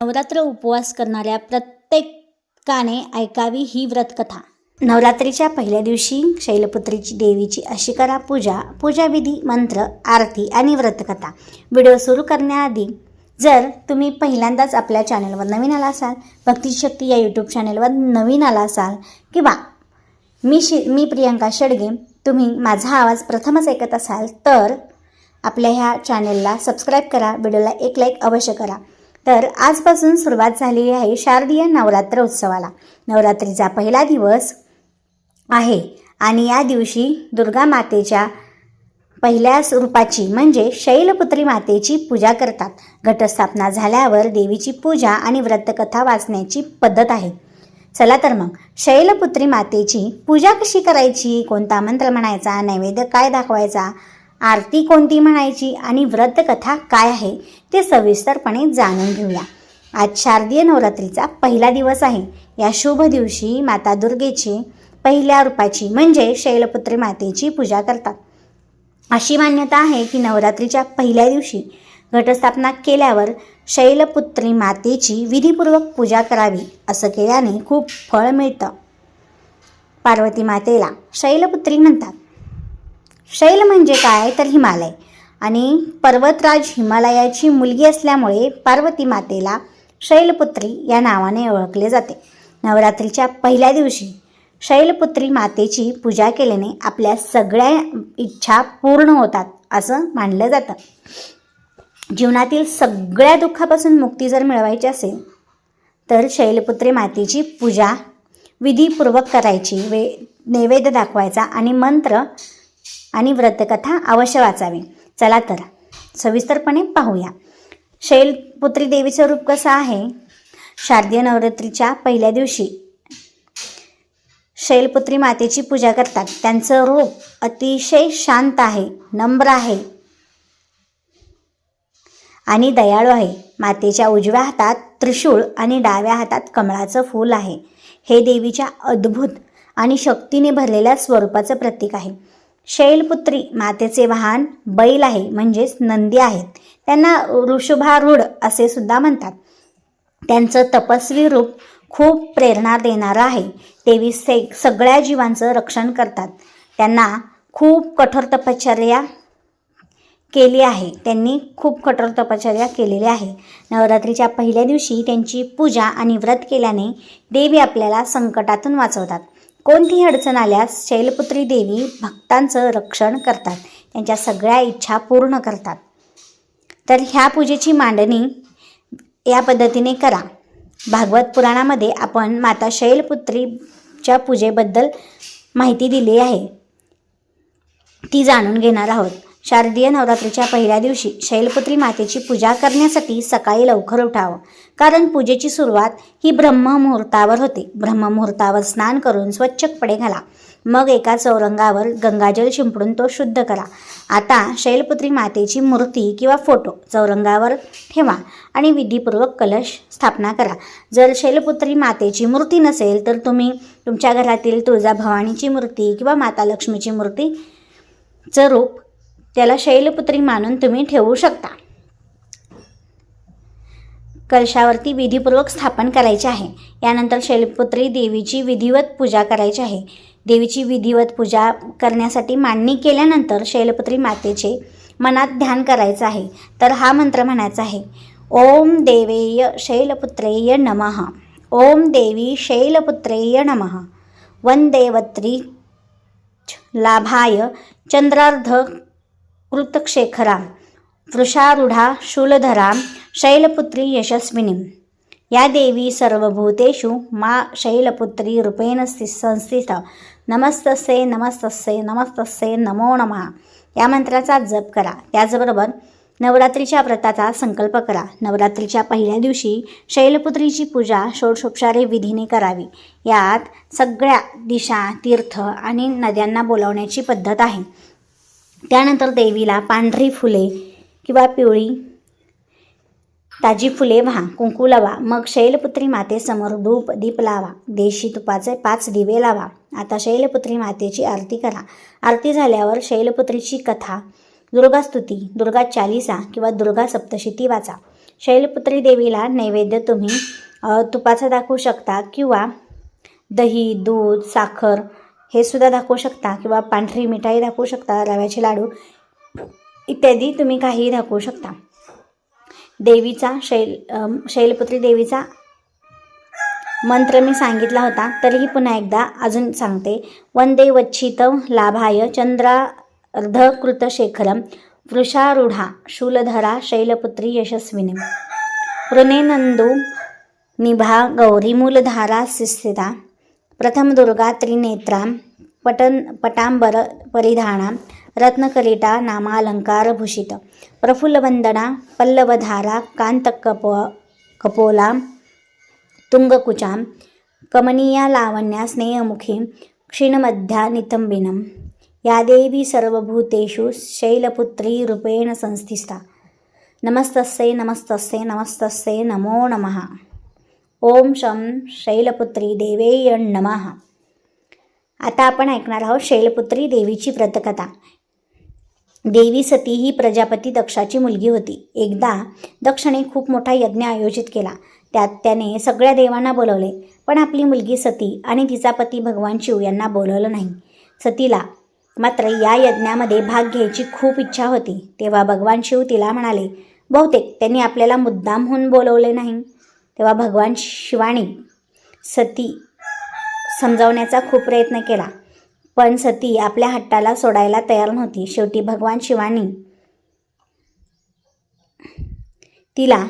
नवरात्र उपवास करणाऱ्या प्रत्येकाने ऐकावी ही व्रतकथा. नवरात्रीच्या पहिल्या दिवशी शैलपुत्रीची देवीची अशी करा पूजा पूजाविधी मंत्र आरती आणि व्रतकथा. व्हिडिओ सुरू करण्याआधी जर तुम्ही पहिल्यांदाच आपल्या चॅनलवर नवीन आला असाल भक्तिशक्ती या यूट्यूब चॅनलवर नवीन आला असाल किंवा मी शि मी प्रियंका शेडगे तुम्ही माझा आवाज प्रथमच ऐकत असाल तर आपल्या ह्या चॅनलला सबस्क्राईब करा व्हिडिओला एक लाईक अवश्य करा. तर आजपासून सुरुवात झालेली आहे शारदीय नवरात्र उत्सवाला. नवरात्रीचा पहिला दिवस आहे आणि या दिवशी दुर्गा मातेच्या पहिल्या स्वरूपाची म्हणजे शैलपुत्री मातेची पूजा करतात. घटस्थापना झाल्यावर देवीची पूजा आणि व्रतकथा वाचण्याची पद्धत आहे. चला तर मग शैलपुत्री मातेची पूजा कशी करायची? कोणता मंत्र म्हणायचा? नैवेद्य काय दाखवायचा? आरती कोणती म्हणायची आणि व्रतकथा काय आहे ते सविस्तरपणे जाणून घेऊया. आज शारदीय नवरात्रीचा पहिला दिवस आहे. या शुभ दिवशी माता दुर्गेची पहिल्या रूपाची म्हणजे शैलपुत्री मातेची पूजा करतात. अशी मान्यता आहे की नवरात्रीच्या पहिल्या दिवशी घटस्थापना केल्यावर शैलपुत्री मातेची विधीपूर्वक पूजा करावी असं केल्याने खूप फळ मिळतं. पार्वती मातेला शैलपुत्री म्हणतात. शैल म्हणजे काय तर हिमालय. आणि पर्वतराज हिमालयाची मुलगी असल्यामुळे पार्वती मातेला शैलपुत्री या नावाने ओळखले जाते. नवरात्रीच्या पहिल्या दिवशी शैलपुत्री मातेची पूजा केल्याने आपल्या सगळ्या इच्छा पूर्ण होतात असं मानलं जातं. जीवनातील सगळ्या दुःखापासून मुक्ती जर मिळवायची असेल तर शैलपुत्री मातेची पूजा विधीपूर्वक करायची वे नैवेद्य दाखवायचा आणि मंत्र आणि व्रतकथा अवश्य वाचावी. चला तर सविस्तरपणे पाहूया. शैलपुत्री देवीचं रूप कसं आहे? शारदीय नवरात्रीच्या पहिल्या दिवशी शैलपुत्री मातेची पूजा करतात. त्यांचं रूप अतिशय शांत आहे नम्र आहे आणि दयाळू आहे. मातेच्या उजव्या हातात त्रिशूळ आणि डाव्या हातात कमळाचं फूल आहे. हे देवीच्या अद्भुत आणि शक्तीने भरलेल्या स्वरूपाचं प्रतीक आहे. शैलपुत्री मातेचे वाहन बैल आहे म्हणजेच नंदी आहेत. त्यांना ऋषभारूढ असे सुद्धा म्हणतात. त्यांचं तपस्वी रूप खूप प्रेरणा देणारं आहे. देवी से सगळ्या जीवांचं रक्षण करतात. त्यांना खूप कठोर तपश्चर्या केली आहे. त्यांनी खूप कठोर तपश्चर्या केलेली आहे. नवरात्रीच्या पहिल्या दिवशी त्यांची पूजा आणि व्रत केल्याने देवी आपल्याला संकटातून वाचवतात. कोणतीही अडचण आल्यास शैलपुत्री देवी भक्तांचं रक्षण करतात. त्यांच्या सगळ्या इच्छा पूर्ण करतात. तर ह्या पूजेची मांडणी या पद्धतीने करा. भागवत पुराणामध्ये आपण माता शैलपुत्रीच्या पूजेबद्दल माहिती दिली आहे. ती जाणून घेणार आहोत. शारदीय नवरात्रीच्या पहिल्या दिवशी शैलपुत्री मातेची पूजा करण्यासाठी सकाळी लवकर उठावं. कारण पूजेची सुरुवात ही ब्रह्ममुहूर्तावर होते. ब्रह्ममुहूर्तावर स्नान करून स्वच्छ कपडे घाला. मग एका चौरंगावर गंगाजल शिंपडून तो शुद्ध करा. आता शैलपुत्री मातेची मूर्ती किंवा फोटो चौरंगावर ठेवा आणि विधीपूर्वक कलश स्थापना करा. जर शैलपुत्री मातेची मूर्ती नसेल तर तुम्ही तुमच्या घरातील तुळजाभवानीची मूर्ती किंवा माता लक्ष्मीची मूर्तीचं रूप त्याला शैलपुत्री मानून तुम्ही ठेवू शकता. कलशावरती विधीपूर्वक स्थापन करायचे आहे. यानंतर शैलपुत्री देवीची विधिवत पूजा करायची आहे. देवीची विधिवत पूजा करण्यासाठी मांडणी केल्यानंतर शैलपुत्री मातेचे मनात ध्यान करायचं आहे. तर हा मंत्र म्हणायचा आहे. ओम देवेय शैलपुत्रेय नमः. ओम देवी शैलपुत्रेय नमः. वंदेवत्री लाभाय चंद्रार्ध कृतक्षेखराम वृषारूढा शूलधरां शैलपुत्री यशस्विनीं या देवी सर्वभूतेषु मा शैलपुत्री रूपेण स्थि संस्थित. नमस्तस्ये नमस्तस्ये नमस्तस्ये नमो नमः. या मंत्राचा जप करा. त्याचबरोबर नवरात्रीच्या व्रताचा संकल्प करा. नवरात्रीच्या पहिल्या दिवशी शैलपुत्रीची पूजा षोडशोपचारे विधीने करावी. यात सगळ्या दिशा तीर्थ आणि नद्यांना बोलावण्याची पद्धत आहे. त्यानंतर देवीला पांढरी फुले किंवा पिवळी ताजी फुले व्हा. कुंकू लावा. मग शैलपुत्री मातेसमोर धूप दीप लावा. देशी तुपाचे पाच दिवे लावा. आता शैलपुत्री मातेची आरती करा. आरती झाल्यावर शैलपुत्रीची कथा दुर्गास्तुती दुर्गा चालिसा किंवा दुर्गा सप्तशती वाचा. शैलपुत्री देवीला नैवेद्य तुम्ही तुपाचा दाखवू शकता किंवा दही दूध साखर हे सुद्धा दाखवू शकता. किंवा पांढरी मिठाई दाखवू शकता रव्याचे लाडू इत्यादी तुम्ही काहीही दाखवू शकता. देवीचा शैल शैलपुत्री देवीचा मंत्र मी सांगितला होता. तरीही पुन्हा एकदा अजून सांगते. वंदे वच्छित लाभाय चंद्रार्धकृतशेखरम वृषारूढा शूलधरा शैलपुत्री यशस्विनी वृणेनंदू निभा गौरी मूलधारा सिस्थिता। प्रथम दुर्गा त्रिनेत्रा पटन पटांबर परिधाना रत्नकलिटा नामालंकार भूषित प्रफुल्लवंदना पल्लवधारा कांतकप कपोला तुङ्गकुचां कमनीया लावण्या स्नेहमुखी क्षीणमध्या नितम्बिनं या देवी सर्वभूतेषु शैलपुत्री रूपेण संस्थिता नमस्तस्यै नमस्तस्यै नमस्तस्यै नमो नमः। ओम शं शैलपुत्री देवेय नमः. आता आपण ऐकणार आहोत शैलपुत्री देवीची व्रतकथा. देवी सती ही प्रजापती दक्षाची मुलगी होती. एकदा दक्षने खूप मोठा यज्ञ आयोजित केला. त्यात त्याने सगळ्या देवांना बोलवले पण आपली मुलगी सती आणि तिचा पती भगवान शिव यांना बोलवलं नाही. सतीला मात्र या यज्ञामध्ये भाग घ्यायची खूप इच्छा होती. तेव्हा भगवान शिव तिला म्हणाले बहुतेक त्यांनी आपल्याला मुद्दामहून बोलवले नाही. तेव्हा भगवान शिवानी सती समजावण्याचा खूप प्रयत्न केला. पण सती आपल्या हट्टाला सोडायला तयार नव्हती. शेवटी भगवान शिवानी तिला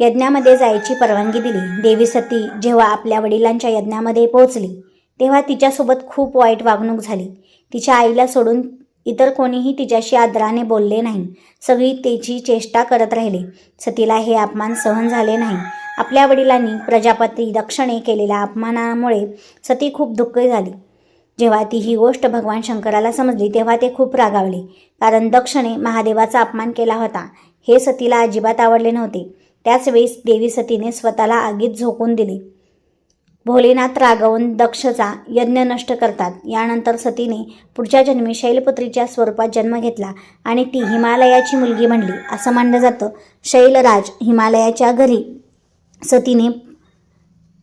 यज्ञामध्ये जायची परवानगी दिली. देवी सती जेव्हा आपल्या वडिलांच्या यज्ञामध्ये पोहोचली तेव्हा तिच्यासोबत खूप वाईट वागणूक झाली. तिच्या आईला सोडून इतर कोणीही तिच्याशी आदराने बोलले नाही. सगळी त्याची चेष्टा करत राहिले. सतीला हे अपमान सहन झाले नाही. आपल्या वडिलांनी प्रजापती दक्षिणे केलेल्या अपमानामुळे सती खूप दुःख झाली. जेव्हा ती ही गोष्ट भगवान शंकराला समजली तेव्हा ते खूप रागावले. कारण दक्षिणे महादेवाचा अपमान केला होता. हे सतीला अजिबात आवडले नव्हते. त्याचवेळी देवी सतीने स्वतःला आगीत झोकून दिले. भोलेनाथ रागवून दक्षचा यज्ञ नष्ट करतात. यानंतर सतीने पुढच्या जन्मी शैलपुत्रीच्या स्वरूपात जन्म घेतला आणि ती हिमालयाची मुलगी म्हणली असं मानलं जातं. शैलराज हिमालयाच्या घरी सतीने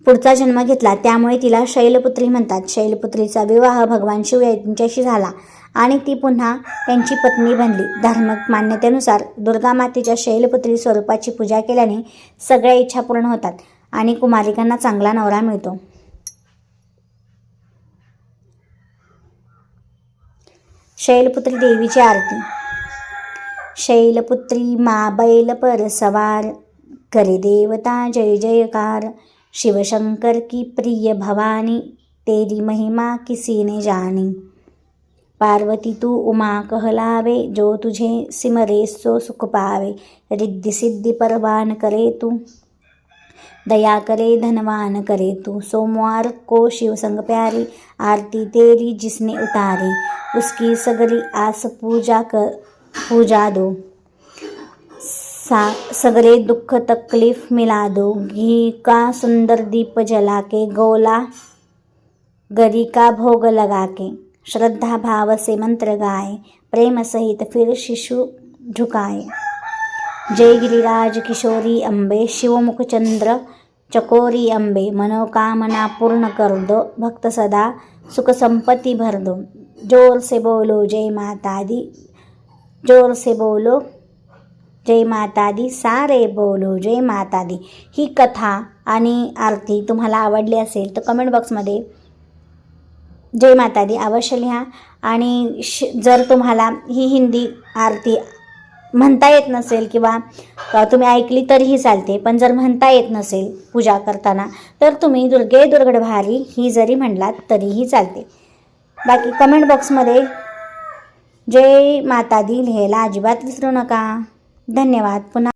पुढचा जन्म घेतला. त्यामुळे तिला शैलपुत्री म्हणतात. शैलपुत्रीचा विवाह भगवान शिव यांच्याशी झाला आणि ती पुन्हा त्यांची पत्नी बनली. धार्मिक मान्यतेनुसार दुर्गा मातेच्या शैलपुत्री स्वरूपाची पूजा केल्याने सगळ्या इच्छा पूर्ण होतात. आणि कुमारिकांना चांगला नवरा मिळतो. शैलपुत्री देवीची आरती. शैलपुत्री मा बैल पर सवार करे देवता जय जयकार. शिवशंकर की प्रिय भवानी तेरी महिमा किसी ने जानी. पार्वती तू उमा कहलावे जो तुझे सिमरे सो सुख पावे. रिद्धि सिद्धि परवान करे तू. दया करे, धनवान करे तू। सोमवार को शिव संग प्यारी आरती तेरी जिसने उतारी, उसकी सगली आस पूजा कर, पूजा दो। सा दुख तकलीफ़ मिला दो। घी का सुंदर दीप जला के गोला गरी का भोग लगा के श्रद्धा भाव से मंत्र गाए, प्रेम सहित फिर शिशु झुकाए। जय गिरिराज किशोरी अंबे शिवमुख चंद्र चकोरी अंबे मनोकामना पूर्ण कर दो भक्त सदा सुख संपत्ति भर दो जोर से बोलो जय माता दी जोर से बोलो जय माता दी सारे बोलो जय माता दी ही कथा आणि आरती तुम्हाला आवडली असेल तर कमेंट बॉक्समध्ये जय माता दी अवश्य लिहा. आणि श जर तुम्हाला ही हिंदी आरती म्हणता येत नसेल किंवा तुम्ही ऐकली तरीही चालते पण जर म्हणता येत नसेल पूजा करताना तर तुम्ही दुर्गे दुर्गडभारी ही जरी म्हणलात तरीही चालते. बाकी कमेंट बॉक्समध्ये जय माता दी लिहायला अजिबात विसरू नका. धन्यवाद. पुन्हा